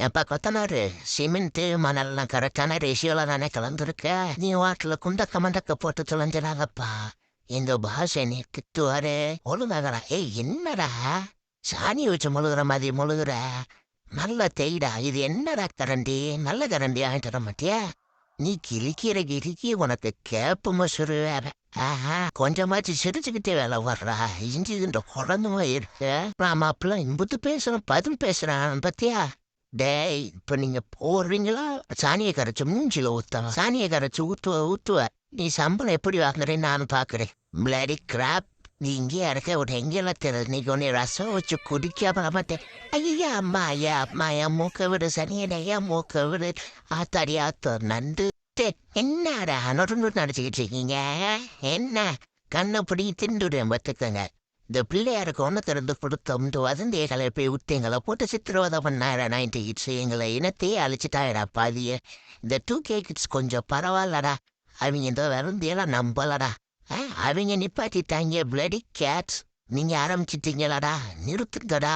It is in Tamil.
ஏப்பா கொத்தனாரு சிமெண்ட்டு மணல்லாம் கரெக்டான ரேஷியோல தானே கலந்துருக்க. நீ வாட்டில் குண்டக்க மண்டக்க போட்டு தொலைஞ்சிடாதப்பா. இந்த பாஷை நீ திட்டுவாரு ஒழுங்காகடா. ஏய் என்னடா? சாணி வச்சு முழுகிற மாதிரி முழுகிற. நல்ல தேய்டா. இது என்னடா கரண்டி? நல்ல கரண்டி ஆகிட்டு வர மாட்டியா? நீ கிழிக்கிற கிழிக்கி உனக்கு கேப்பு மசுரு வேற ஆஹா. கொஞ்சமாச்சு சிரிச்சுக்கிட்டே வேலை வர்றா. இஞ்சி இந்த குழந்தைமா இருக்கு. நாம அப்பெல்லாம் இன்புத்து பேசுறேன் பதில் பேசுறான் பத்தியா? டேய் இப்ப நீங்க போடுறீங்களா சாணியை கரைச்சு மூஞ்சில ஊத்தலாம் சாணியை கரைச்சு ஊத்துவ ஊத்துவ. நீ சம்பளம் எப்படி வாங்குறேன்னு நானும் பாக்குறேன். பிளடி கிராப் நீ இங்கே இருக்க ஒரு எங்கெல்லாம் தெரியுது நீ ஒன்று ரசம் வச்சு குடிக்காம மாட்டேன் ஐயா அம்மா ஐயா அம்மா ஐயா மூக்க விடு சனியனையா மூக்க விடு. ஆத்தாடி ஆத்தோ நண்டு. என்னடா? என்னடா நொறுந்து நடிச்சுக்கிட்டு இருக்கீங்க? என்ன? கண்ணை பிடி திண்டுடுவேன் பார்த்துக்கோங்க. இந்த பிள்ளையாருக்கு ஒன்று திறந்து கொடுத்தோம்ட்டு வதந்திய கலப்பை விட்டீங்களா போட்டு சித்திரவதை பண்ணாரா நைன்டி கிட்ஸ் எங்களை இனத்தையே அழிச்சிட்டாயிரா பாதிய இந்த டூ கே கிட்ஸ் கொஞ்சம் பரவாயில்லடா அவங்க இந்த வதந்தியெல்லாம் நம்பலடா ஆ, அவங்க நிப்பாட்டிட்டாங்க பிளடி கேட்ஸ் நீங்க ஆரம்பிச்சிட்டீங்களாடா நிறுத்துங்கடா